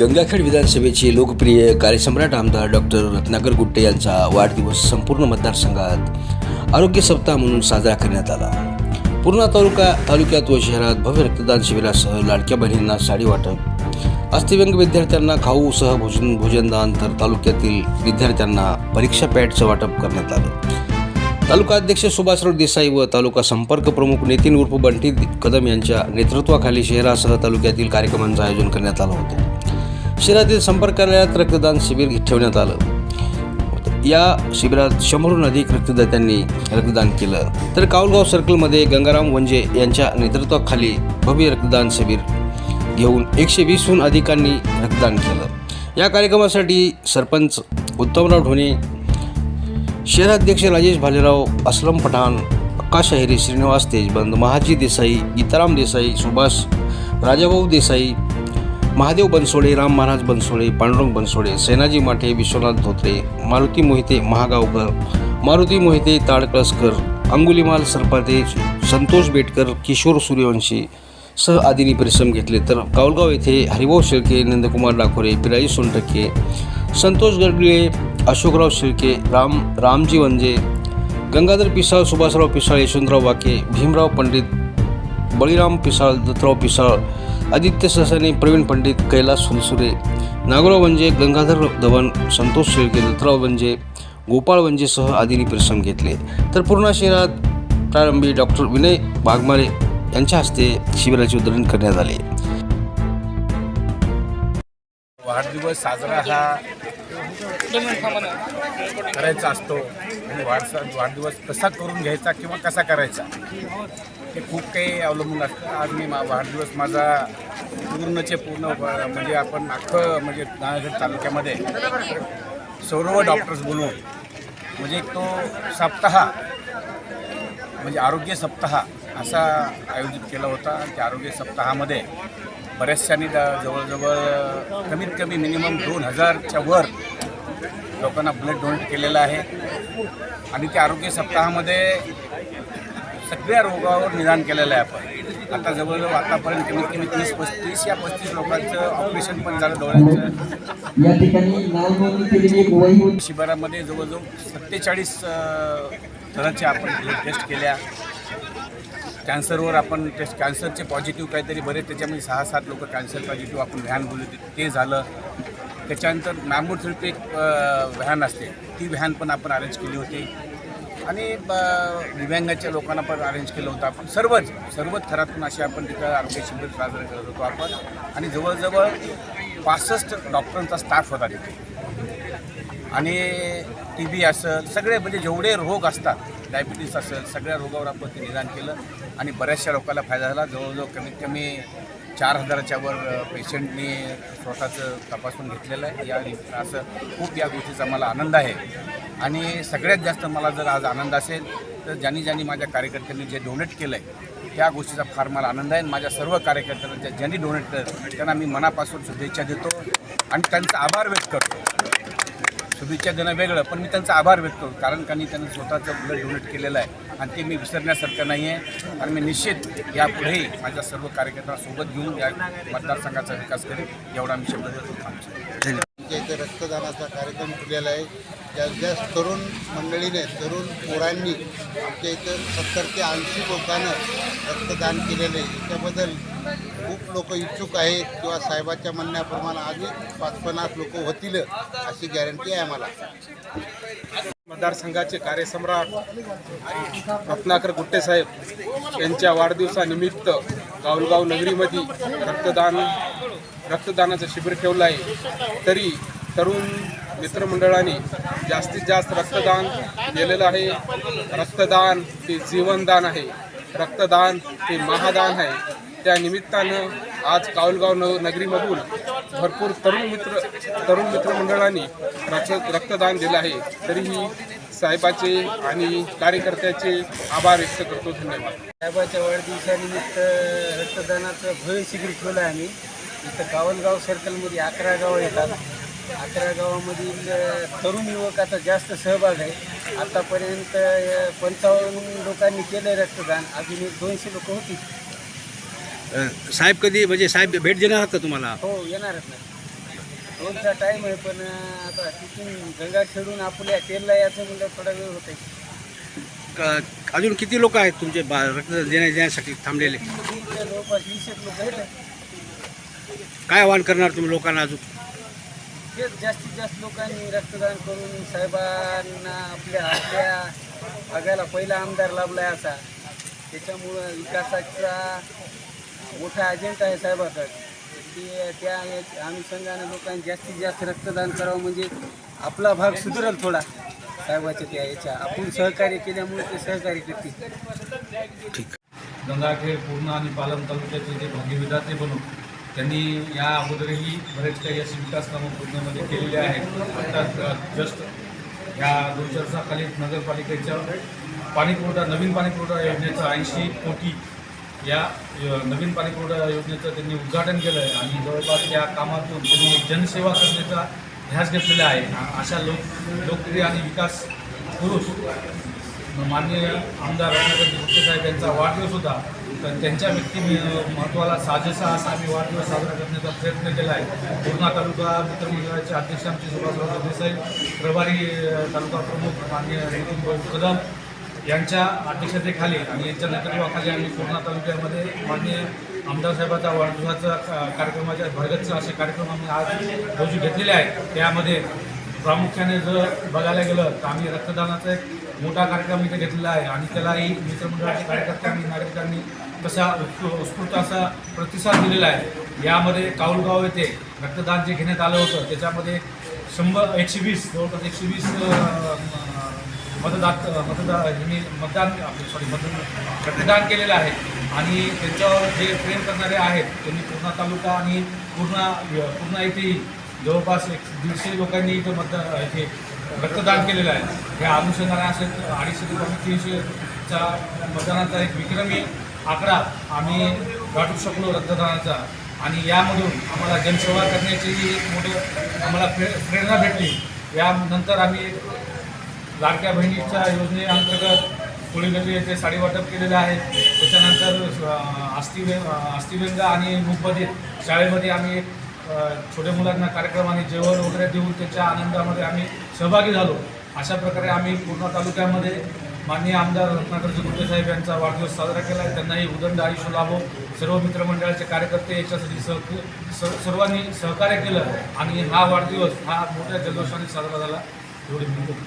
गंगाखेड विधानसभेचे लोकप्रिय कार्यसम्राट आमदार डॉक्टर रत्नाकर गुट्टे यांचा वाढदिवस संपूर्ण मतदारसंघात आरोग्य सप्ताह म्हणून साजरा करण्यात आला. पूर्णा तालुका तालुक्यात व शहरात भव्य रक्तदान शिबिरासह लाडक्या बहिणींना साडी वाटप. अस्थिव्यंग विद्यार्थ्यांना खाऊसह भोजन भोजनदान तर तालुक्यातील विद्यार्थ्यांना परीक्षा पॅडचं वाटप करण्यात आलं. तालुका अध्यक्ष सुभाषराव देसाई व तालुका संपर्क प्रमुख नितीन उर्फ बंटी कदम यांच्या नेतृत्वाखाली शहरासह तालुक्यातील कार्यक्रमांचं आयोजन करण्यात आलं होतं. शहरातील संपर्क कार्यालयात रक्तदान शिबिर ठेवण्यात आलं. या शिबिरात शंभरहून अधिक रक्तदात्यांनी रक्तदान केलं. तर काऊलगाव सर्कलमध्ये गंगाराम वंजे यांच्या नेतृत्वाखाली भव्य रक्तदान शिबिर घेऊन एकशे वीसहून अधिकांनी रक्तदान केलं. या कार्यक्रमासाठी सरपंच उत्तमराव ढोणे शहराध्यक्ष राजेश भालेराव असलम पठाण अक्काश अहिरे श्रीनिवास तेजबंद महाजी देसाई गीताराम देसाई सुभाष राजाभाऊ देसाई महादेव बनसोडे राम महाराज बनसोडे पांडुरंग बनसोडे सेनाजी माठे विश्वनाथ धोत्रे मारुती मोहिते महागावकर मारुती मोहिते ताडकळसकर अंगुलीमाल सरपाते संतोष बेटकर किशोर सूर्यवंशी सह आदींनी परिश्रम घेतले. तर कावलगाव येथे हरिभाऊ शेळके नंदकुमार डाकोरे पिराई सोनटक्के संतोष गडगिळे अशोकराव शेळके राम रामजी वंजे गंगाधर पिसाळ सुभाषराव पिसाळ यशवंतराव वाके भीमराव पंडित बळीराम पिसाळ दत्तराव पिसाळ आदित्य ससाने प्रवीण पंडित कैलास फुलसुरे नागराव वंजे गंगाधर धवन संतोष शेळके दत्तराव वंजे गोपाळ वंजेसह आदींनी परिश्रम घेतले. तर पूर्णा शहरात प्रारंभी डॉक्टर विनय वाघमारे यांच्या हस्ते शिबिराचे उद्घाटन करण्यात आले. वाढदिवस साजरा हा करायचा असतो. आणि वाढ वाढदिवस कसा करून घ्यायचा किंवा कसा करायचा? हे खूप काही अवलंबून असतं. आज मी मा वाढदिवस माझा पूर्णचे पूर्ण म्हणजे आपण अख्खं म्हणजे नांदेड तालुक्यामध्ये सर्व डॉक्टर्स बोलून म्हणजे एक तो सप्ताह म्हणजे आरोग्य सप्ताह असा आयोजित केला होता. त्या आरोग्य सप्ताहामध्ये बऱ्याचशानी द- जवळजवळ कमीत कमी मिनिमम दोन हजारच्या वर लोकांना ब्लड डोनेट केलेलं आहे. आणि त्या आरोग्य सप्ताहामध्ये सगळ्या रोगावर निदान केलेलं आहे आपण. आता जवळजवळ आतापर्यंत कमीत कमी तीस पस्तीस या पस्तीस लोकांचं ऑपरेशन पण झालं डोळ्यांचं. या ठिकाणी शिबिरामध्ये जवळजवळ सत्तेचाळीस तऱ्हाच्या आपण टेस्ट केल्या. कॅन्सरवर आपण टेस्ट कॅन्सरचे पॉझिटिव्ह काहीतरी बरेच त्याच्यामध्ये सहा सात लोक कॅन्सर पॉझिटिव्ह आपण व्हॅन बोलू ते झालं. त्याच्यानंतर मॅमोथेरपी एक व्हॅन असते ती व्हॅन पण आपण अरेंज केली होती. आणि ब- दिव्यांगाच्या लोकांना पण अरेंज केलं होतं आपण. सर्वच सर्वच थरातून असे आपण तिथं आरोग्य शिबिर साजरे करत होतो आपण. आणि जवळजवळ पासष्ट डॉक्टरांचा स्टाफ होता तिथे. आणि टी बी असेल सगळे म्हणजे जेवढे रोग असतात डायबिटीस असेल सगळ्या रोगावर आपण ते निदान केलं. आणि बऱ्याचशा लोकांना फायदा झाला. जवळजवळ कमीत कमी चार हजाराच्या वर पेशंटनी स्वतःचं तपासून घेतलेलं आहे. या असं खूप या गोष्टीचा मला आनंद आहे. आणि सगळ्यात जास्त मला जर आज आनंद असेल तर ज्यांनी ज्यांनी माझ्या कार्यकर्त्यांनी जे डोनेट केलं आहे त्या गोष्टीचा फार मला आनंद आहे. माझ्या सर्व कार्यकर्त्यांना ज्यांनी डोनेट केलं त्यांना मी मनापासून शुभेच्छा देतो आणि त्यांचा आभार व्यक्त करतो. शुभेच्छा देणं वेगळं पण मी त्यांचा आभार व्यक्त करतो. कारण का त्यांनी स्वतःचं ब्लड डोनेट केलेलं आहे. आणि ते मी विसरण्यासारखं नाही आहे. आणि मी निश्चित यापुढेही माझ्या सर्व कार्यकर्त्यांसोबत घेऊन या मतदारसंघाचा विकास करेन एवढा मी शब्द देतो. आमच्या इथे रक्तदानाचा कार्यक्रम ठेवलेला आहे. ज्या ज्या तरुण मंडळीने तरुण पोरांनी आमच्या इथं सत्तर ते ऐंशी लोकांना रक्तदान केलेलं आहे. त्याबद्दल खूप लोक इच्छुक आहेत किंवा साहेबाच्या म्हणण्याप्रमाणे अजून पाच पन्नास लोक होतील अशी गॅरंटी आहे आम्हाला. मतदारसंघाचे कार्यसम्राट रत्नाकर गुट्टे साहेब यांच्या वाढदिवसानिमित्त गावलगाव नगरीमध्ये रक्तदान रक्तदानाचं शिबिर ठेवलं आहे. तरी तरुण मित्रमंडळाने जास्तीत जास्त रक्तदान केलेलं आहे. रक्तदान ते जीवनदान आहे. रक्तदान ते महादान आहे. त्या निमित्तानं आज कावलगाव न नगरीमधून भरपूर तरुण मित्र तरुण मित्रमंडळांनी रक्त रक्तदान दिलं आहे. तरीही साहेबाचे आणि कार्यकर्त्याचे आभार व्यक्त करतो. धन्यवाद. साहेबाच्या वाढदिवसानिमित्त रक्तदानाचं भव्य शिबिर ठेवलं आहे आम्ही. इथं कावलगाव सर्कलमध्ये अकरा गावं येतात. अकरा गावामधील तरुण युवकाचा जास्त सहभाग आहे. आतापर्यंत पंचावन्न लोकांनी केलं रक्तदान. अजून एक दोनशे लोक होती. साहेब कधी म्हणजे साहेब भेट देणार आहात का तुम्हाला? हो येणारच ना. दोनचा टाईम आहे पण आता तिथून गंगा खेळून आपल्या तेलला यायचं म्हणलं थोडा वेळ होते क- अजून किती लोक आहेत तुमचे बा रक्त देण्या देण्यासाठी थांबलेले? जवळपास वीस एक लोक आहेत. काय आवाहन करणार तुम्ही लोकांना अजून? तेच जास्तीत जास्त लोकांनी रक्तदान करून साहेबांना आपल्या आपल्या भागाला पहिला आमदार लाभला आहे असा. त्याच्यामुळं विकासाचा मोठा अजेंडा आहे साहेबाचा ते त्या अनुषंगाने लोकांनी जास्तीत जास्त रक्तदान करावं म्हणजे आपला भाग सुधरल थोडा. साहेबाच्या त्या याच्या. आपण सहकार्य केल्यामुळे ते सहकार्य करतील. गंगाखेड पूर्णा आणि पालम तालुक्याचे जे भाग्यविधाते बनून त्यांनी या अगोदरही बरेच काही अशी विकास कामं पूर्णमध्ये केलेले आहेत. आत्ताच जस्ट या दोन चार नगरपालिकेच्या पाणीपुरवठा नवीन पाणीपुरवठा योजनेचा ऐंशी कोटी या नवीन पाणी पुरवठा योजनेचं त्यांनी उद्घाटन केलं आहे आणि जवळपास या कामातून त्यांनी जनसेवा करण्याचा ध्यास घेतलेला आहे. अशा लोक लोकप्रिय आणि विकास पुरुष माननीय आमदार रत्नाकर साहेब यांचा वाढदिवस होता. तर त्यांच्या व्यक्ती महत्त्वाला साजेसा असा आम्ही वाढदिवस साजरा करण्याचा प्रयत्न केला आहे. पूर्णा तालुका मित्रमंडळाचे अध्यक्ष आमचे सुभाषराव देसाई प्रभारी तालुका प्रमुख माननीय नितीन कदम यांच्या अध्यक्षतेखाली आणि यांच्या नेतृत्वाखाली आम्ही पूर्णा तालुक्यामध्ये माननीय आमदार साहेबाचा वाढदिवसाचा कार्यक्रमाच्या भरगतचा असे कार्यक्रम आम्ही आज रोजी घेतलेले आहेत. त्यामध्ये प्रामुख्याने जर बघायला गेलं तर आम्ही रक्तदानाचा एक मोठा कार्यक्रम इथे घेतलेला आहे आणि त्यालाही मित्रमंडळाच्या कार्यकर्त्यांनी नागरिकांनी तसा उत्स्फू- उत्स्फूर्त असा प्रतिसाद दिलेला आहे. यामध्ये काऊलगाव येथे रक्तदान जे घेण्यात आलं होतं त्याच्यामध्ये शंभर एकशे वीस जवळपास एकशे वीस मतदात मतदार यांनी मतदान सॉरी मतदान रक्तदान केलेलं आहे. आणि त्यांच्यावर जे प्रेम करणारे आहेत त्यांनी पूर्णा तालुका आणि पूर्णा पूर्णा येथेही जवळपास एक दीडशे लोकांनी इथं मतदान इथे रक्तदान केलेलं आहे. या अनुषंगाने असे अडीचशे ते पावणे तीनशेचा मतदानाचा एक विक्रमी आकडा आम्ही गाठू शकलो रक्तदानाचा. आणि यामधून आम्हाला जनसेवा करण्याचीही एक मोठं आम्हाला प्रे प्रेरणा भेटली यानंतर आम्ही लाडक्या बहिणीच्या योजनेअंतर्गत कोळीनगरी येथे साडीवाटप केलेलं आहे त्याच्यानंतर अ, आस्तिव्यंग आणि मूकबधित शाळेमध्ये आम्ही छोट्या मुलांना कार्यक्रमाने जेवण वगैरे देऊन त्याच्या आनंदामध्ये आम्ही सहभागी झालो. अशा प्रकारे आम्ही पूर्ण तालुक्यामध्ये माननीय आमदार रत्नाकर गुट्टे साहेब यांचा वाढदिवस साजरा केला आहे. त्यांनाही उदंड आयुष्य लाभो. सर्व मित्रमंडळाचे कार्यकर्ते याच्यासाठी सह सर्वांनी सहकार्य केलं आणि हा वाढदिवस हा मोठ्या जल्लोषाने साजरा झाला. एवढी विनंती.